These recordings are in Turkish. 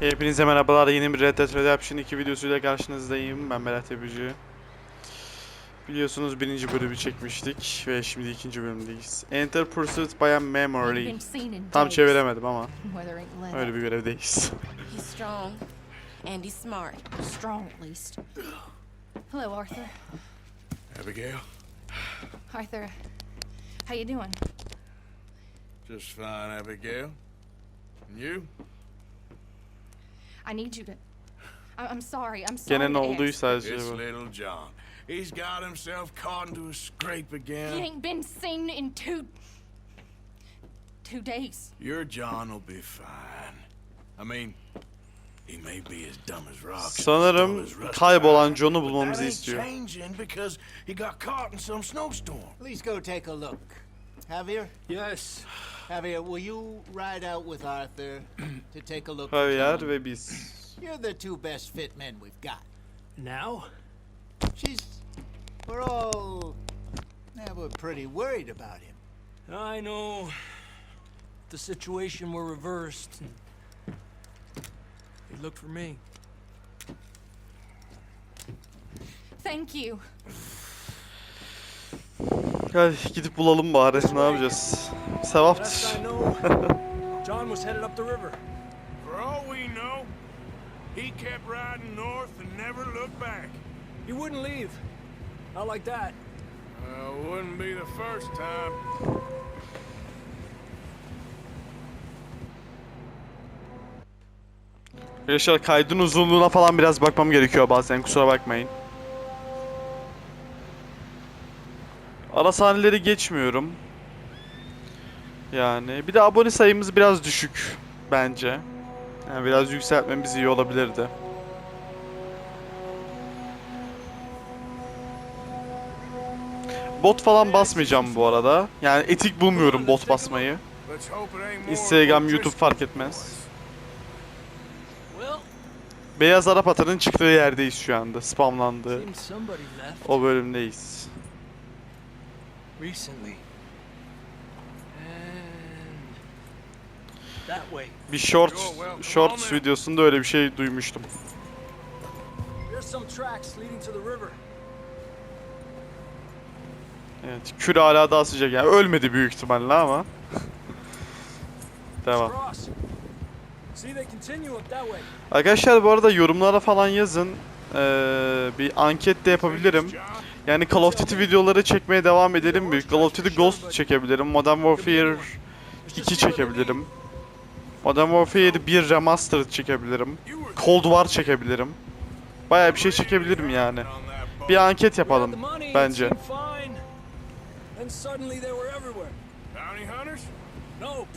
Hepinize merhabalar. Yeni bir Red Dead Redemption 2 videosuyla karşınızdayım. Ben Berat Yapıcı. Biliyorsunuz birinci bölümü çekmiştik ve şimdi ikinci bölümdeyiz. Enter Pursuit by a Memory. Tam çeviremedim ama öyle bir görevdeyiz. He's strong and he's smart. Strong at least. Hello, Arthur. Abigail? Arthur, how you doing? Just fine, Abigail. And you? I need you to. I- I'm sorry. I'm sorry. Gene ne to ask. olduysa It's acaba. little John. He's got himself caught into a scrape again. He again. ain't been seen in two. two days. Your John will be fine. I mean, he may be as dumb as rocks. and as Sanırım dull as rust kaybolan iron, John'u but bulmamızı that ain't istiyor. changing because he got caught in some snowstorm. Please go take a look. Javier, Yes. Javier, will you ride out with Arthur to take a look? for Javier John? ve biz. You're the two best fit men we've got. Now? She's. We're all. Yeah, we're pretty worried about him. I know. The situation were reversed. They looked for me. Thank you. Hadi gidip bulalım bari. Ne yapacağız? Sevaptır. John was headed up the river. For all we know, he kept riding north and never looked back. He wouldn't leave. Not like that. Uh, wouldn't be the first time. Arkadaşlar kaydın uzunluğuna falan biraz bakmam gerekiyor bazen kusura bakmayın. Ara sahneleri geçmiyorum. Yani bir de abone sayımız biraz düşük bence. Yani biraz yükseltmemiz iyi olabilirdi. Bot falan basmayacağım bu arada. Yani etik bulmuyorum bot basmayı. Instagram, YouTube fark etmez. Beyaz Arap atının çıktığı yerdeyiz şu anda. Spamlandı. seems somebody left O bölümdeyiz. Recently. And that way. Bir short shorts videosunda öyle bir şey duymuştum. There's some tracks leading to the river. Evet, kül hala daha sıcak yani ölmedi büyük ihtimalle ama. Devam. Cross. See, they continue up that way. Arkadaşlar bu arada yorumlara falan yazın. Ee, bir anket de yapabilirim. Yani Call of Duty videoları çekmeye devam edelim mi? Call of Duty Ghost çekebilirim. Modern Warfare 2 çekebilirim. Modern Warfare 1 Remastered çekebilirim. Cold War çekebilirim. Bayağı bir şey çekebilirim yani. Bir anket yapalım bence.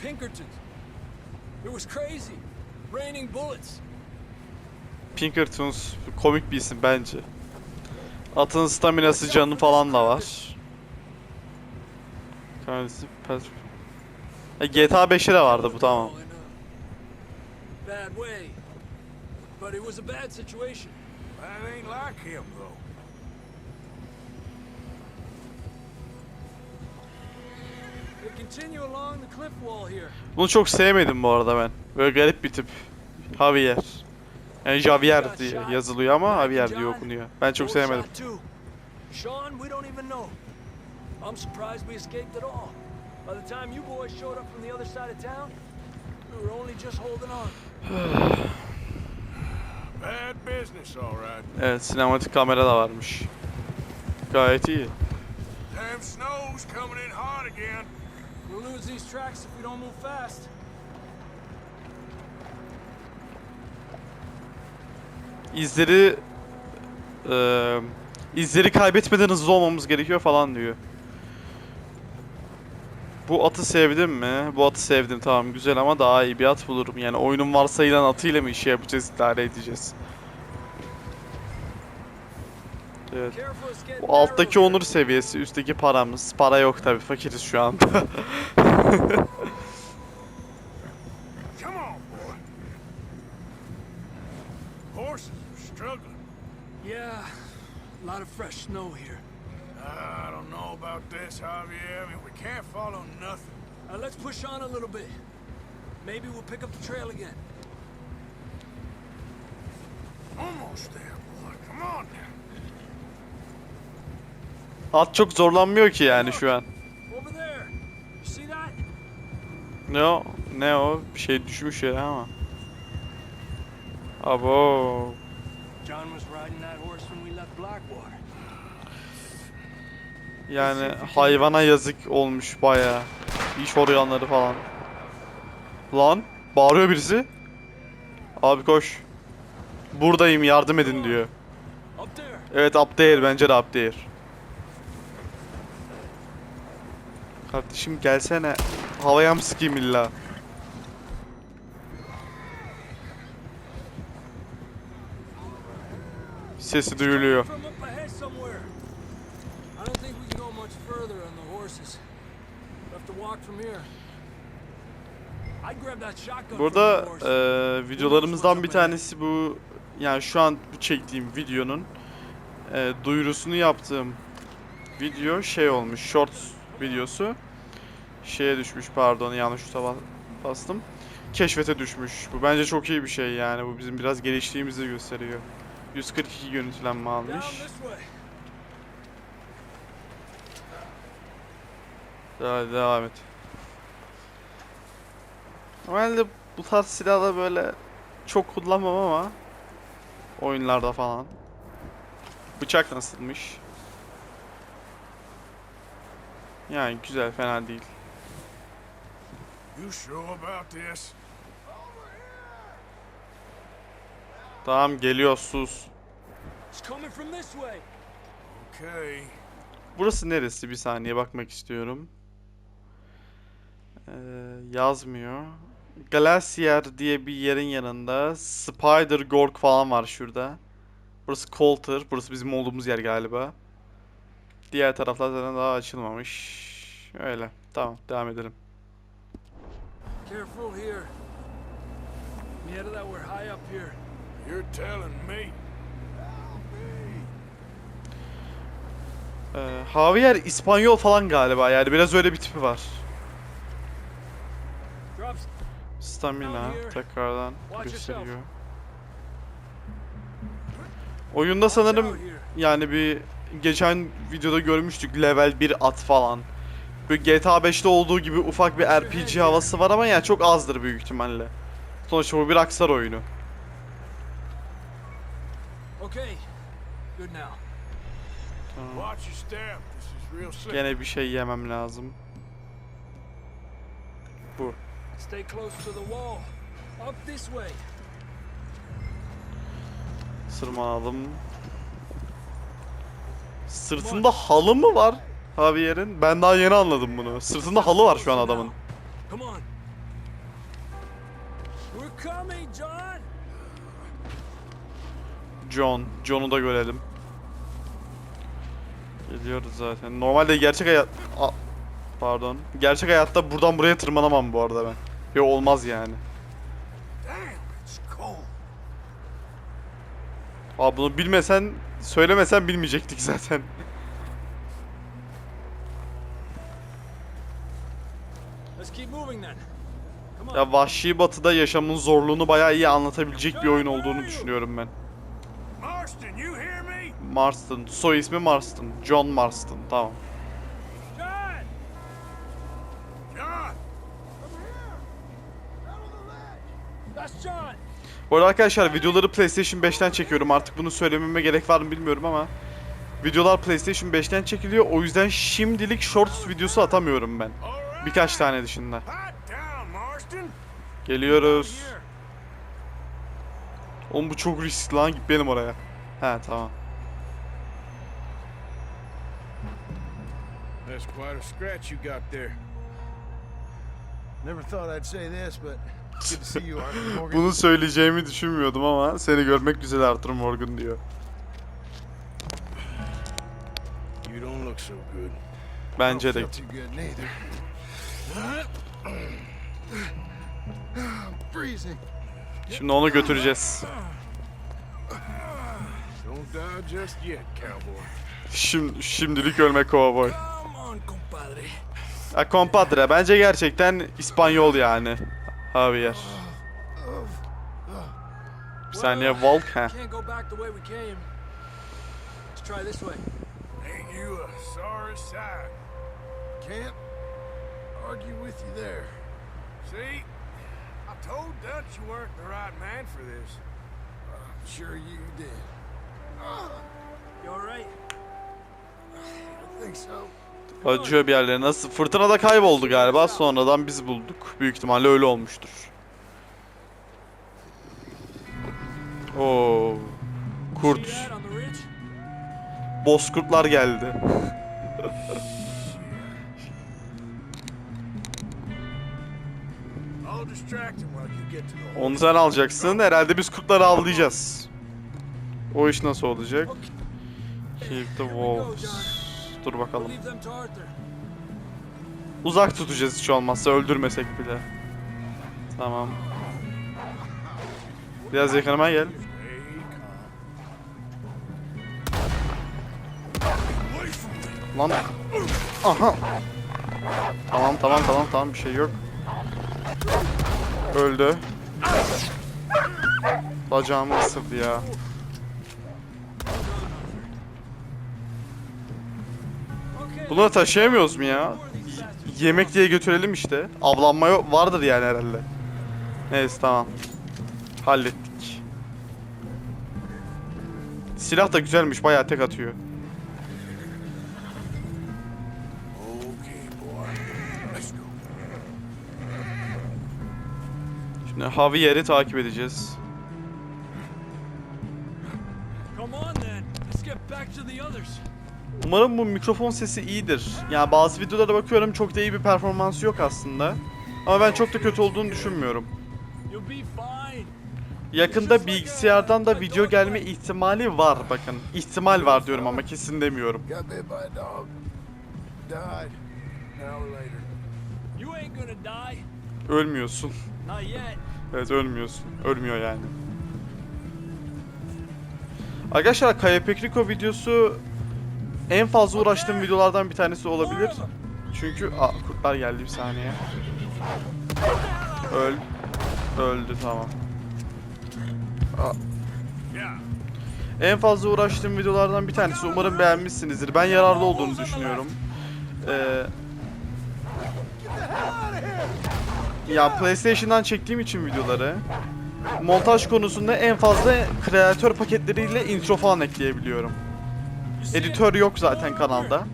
Pinkertons. Pinkertons komik bir isim bence. Atın staminası canı falan da var. Kendisi pas- Ha, GTA 5'e de vardı bu tamam. İn a bad way. But it was a bad situation. That ain't like him, though. They continue along the cliff wall here. Bunu çok sevmedim bu arada ben. Böyle garip bir tip. Javier. Yani Javier diye yazılıyor ama Javier diye okunuyor. Ben çok sevmedim. Sean, we don't even know. I'm surprised we escaped at all. By the time you boys showed up from the other side of town, we were only just holding on. Bad business, all right. Evet sinematik kamera da varmış. Gayet iyi. Damn snow's coming in hard again. We'll lose these tracks if we don't move fast. İzleri eee izleri kaybetmeden hızlı olmamız gerekiyor falan diyor. Bu atı sevdim mi? Bu atı sevdim tamam güzel ama daha iyi bir at bulurum. Yani oyunun varsayılan atıyla mı işi yapacağız, idare edeceğiz? Evet. Bu alttaki onur seviyesi, üstteki paramız. Para yok tabi, fakiriz şu anda. Come on, boy. Horses are struggling. Yeah, a lot of fresh snow here. I don't know about this, Javier. I mean, we can't follow nothing. Uh, let's push on a little bit. Maybe we'll pick up the trail again. Almost there, boy. Come on. At çok zorlanmıyor ki yani şu an. Ne o? Ne o? Bir şey düşmüş ya ama. Abo. John was riding that horse when we left Blackwater. Yani hayvana yazık olmuş baya. İş organları falan. Lan bağırıyor birisi. Abi koş. Buradayım yardım edin diyor. Evet up there bence de up there. Kardeşim gelsene. Havaya mı sıkayım illa? Sesi duyuluyor. From up ahead somewhere. I don't think we can go much further on the horses. We'll have to walk from here. Burada eee, videolarımızdan bir tanesi bu yani şu an çektiğim videonun eee, duyurusunu yaptığım video şey olmuş shorts videosu. Şeye düşmüş pardon yanlış tuta ba- bastım. Keşfete düşmüş bu. Bence çok iyi bir şey yani. Bu bizim biraz geliştiğimizi gösteriyor. 142 görüntülenme almış Hadi devam et Normalde bu tarz silahla böyle çok kullanmam ama oyunlarda falan. Bıçak nasılmış? Yani güzel fena değil. You sure about this? Tamam geliyor sus. Burası neresi? Bir saniye bakmak istiyorum. Ee, yazmıyor. Glacier diye bir yerin yanında Spider Gorg falan var şurada. Burası Coulter. Burası bizim olduğumuz yer galiba. Diğer taraflar zaten daha açılmamış. Öyle. Tamam devam edelim. Careful here. That we're high up here. You're telling me. Ee, Javier İspanyol falan galiba yani biraz öyle bir tipi var. Stamina tekrardan gösteriyor. Oyunda sanırım yani bir geçen videoda görmüştük level 1 at falan. Böyle GTA 5'te olduğu gibi ufak bir RPG havası var ama yani çok azdır büyük ihtimalle. Sonuçta bu bir aksar oyunu. Okay. Good now. Gene bir şey yemem lazım. Stay close to the wall. Up this way. Sırmalım. Sırtında halı mı var Javier'in? Ben daha yeni anladım bunu. Sırtında halı var şu an adamın. Come on. We're coming, John. John. John'u da görelim. Geliyoruz zaten. Normalde gerçek hayat... A- Pardon. Gerçek hayatta buradan buraya tırmanamam bu arada ben. Yok olmaz yani. Abi bunu bilmesen, söylemesen bilmeyecektik zaten. Ya Vahşi Batı'da yaşamın zorluğunu bayağı iyi anlatabilecek bir oyun olduğunu düşünüyorum ben. Marston. Soy ismi Marston. John Marston. Tamam. John. John! That's John. Bu arada arkadaşlar videoları PlayStation 5'ten çekiyorum. Artık bunu söylememe gerek var mı bilmiyorum ama videolar PlayStation 5'ten çekiliyor. O yüzden şimdilik shorts videosu atamıyorum ben. Birkaç tane dışında. Geliyoruz. Oğlum bu çok riskli lan git benim oraya. He tamam. That's quite a scratch you got there. Never thought I'd say this, but Bunu söyleyeceğimi düşünmüyordum ama seni görmek güzel Arthur Morgan diyor. You don't look so good. Bence de. Şimdi onu götüreceğiz. Şimdi, şimdilik ölme kovboy. Ya compadre bence gerçekten İspanyol yani. Javier. Bir saniye Volk ha. Can't go back the way we came. Let's try this way. Ain't you a sorry sight? Can't argue with you there. See, I told Dutch you weren't the right man for this. I'm sure you did. You alright? I don't think so. Acıyor bir yerlerine. Nasıl? Fırtınada kayboldu galiba. Sonradan biz bulduk. Büyük ihtimalle öyle olmuştur. Oo. Kurt. Bozkurtlar geldi. Onu sen alacaksın. Herhalde biz kurtları avlayacağız. O iş nasıl olacak? Keep the wolves. Dur bakalım. Uzak tutacağız hiç olmazsa öldürmesek bile. Tamam. Biraz yakınıma gel. Lan. Aha. Tamam tamam tamam tamam bir şey yok. Öldü. Bacağımı ısırdı ya. Bunu taşıyamıyoruz mu ya? Bastards? Yemek diye götürelim işte. Avlanma yok, vardır yani herhalde. Neyse tamam. Hallettik. Silah da güzelmiş, bayağı tek atıyor. Şimdi Javier'i takip edeceğiz. Come on then. Let's get back to the others. Umarım bu mikrofon sesi iyidir. Yani bazı videolara bakıyorum çok da iyi bir performansı yok aslında. Ama ben çok da kötü olduğunu düşünmüyorum. Yakında bilgisayardan da video gelme ihtimali var bakın. İhtimal var diyorum ama kesin demiyorum. Ölmüyorsun. Evet ölmüyorsun. Ölmüyor yani. Arkadaşlar Kaya Pekriko videosu en fazla uğraştığım videolardan bir tanesi olabilir. Çünkü Aa, kurtlar geldi bir saniye. Öl. Öldü tamam. Yeah. En fazla uğraştığım videolardan bir tanesi. Umarım beğenmişsinizdir. Ben yararlı olduğunu düşünüyorum. Ee, ya PlayStation'dan çektiğim için videoları montaj konusunda en fazla kreatör paketleriyle intro falan ekleyebiliyorum. Editör yok zaten kanalda.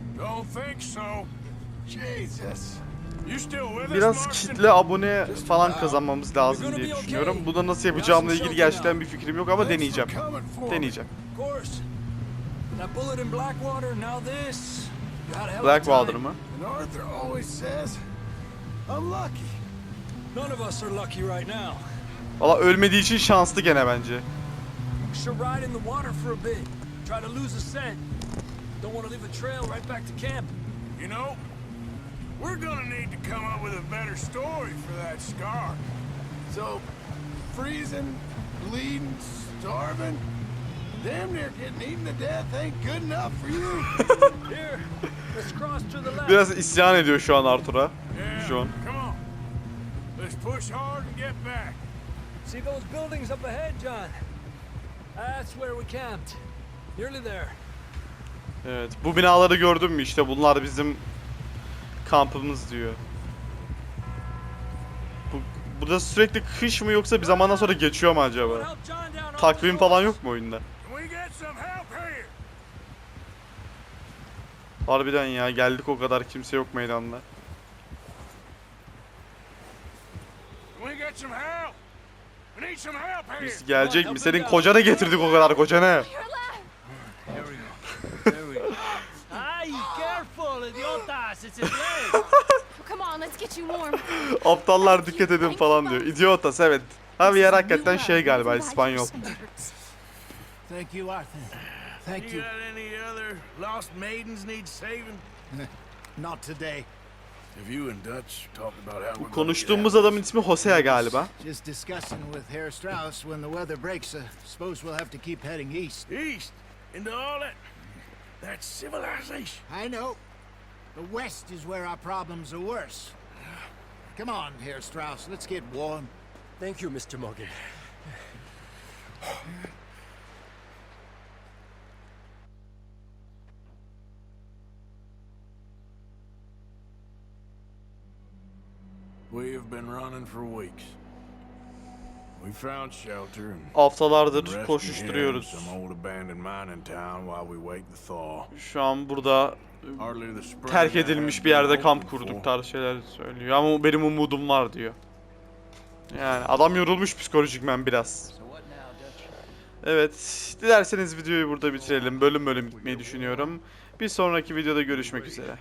Biraz kitle abone falan kazanmamız lazım diye düşünüyorum. Bunu nasıl yapacağımla ilgili gerçekten bir fikrim yok ama deneyeceğim. Deneyeceğim. Blackwater, mı? Valla ölmediği için şanslı gene bence. Don't want to leave a trail right back to camp. You know, we're gonna need to come up with a better story for that scar. So, freezing, bleeding, starving, damn near getting eaten to death ain't good enough for you. Here, let's cross to the left. Biraz isyan ediyor şu an Arthur'a. Yeah, Şu an. come on. Let's push hard and get back. See those buildings up ahead, John? That's where we camped. Nearly there. Evet. Bu binaları gördün mü işte bunlar bizim kampımız diyor. Bu, burada sürekli kış mı yoksa bir zamandan sonra geçiyor mu acaba? Takvim falan yok mu oyunda? Harbiden ya geldik o kadar kimse yok meydanda. Biz gelecek mi? Senin kocana getirdik o kadar kocana. Ay, careful, idiotas! It's his leg! Come on, let's get you warm. Aptallar dikkat edin falan diyor. İdiotas evet. Abi yer hakikaten şey galiba İspanyol. Thank you, Arthur. Thank You got any other lost maidens need saving? Not today. Have you and Dutch talked about how we're Konuştuğumuz adamın ismi Hosea galiba. Just discussing with Herr Strauss when the weather breaks. Uh, suppose we'll have to keep heading east. east into all that that civilization. I know. The west is where our problems are worse. Come on, Herr Strauss. Let's get warm. Thank you, Mr. Morgan. We have been running for weeks. Haftalardır koşuşturuyoruz. Şu an burada terk edilmiş bir yerde kamp kurduk tarzı şeyler söylüyor. Ama benim umudum var diyor. Yani adam yorulmuş psikolojikmen biraz. Evet, dilerseniz videoyu burada bitirelim. Bölüm bölüm gitmeyi düşünüyorum. Bir sonraki videoda görüşmek üzere.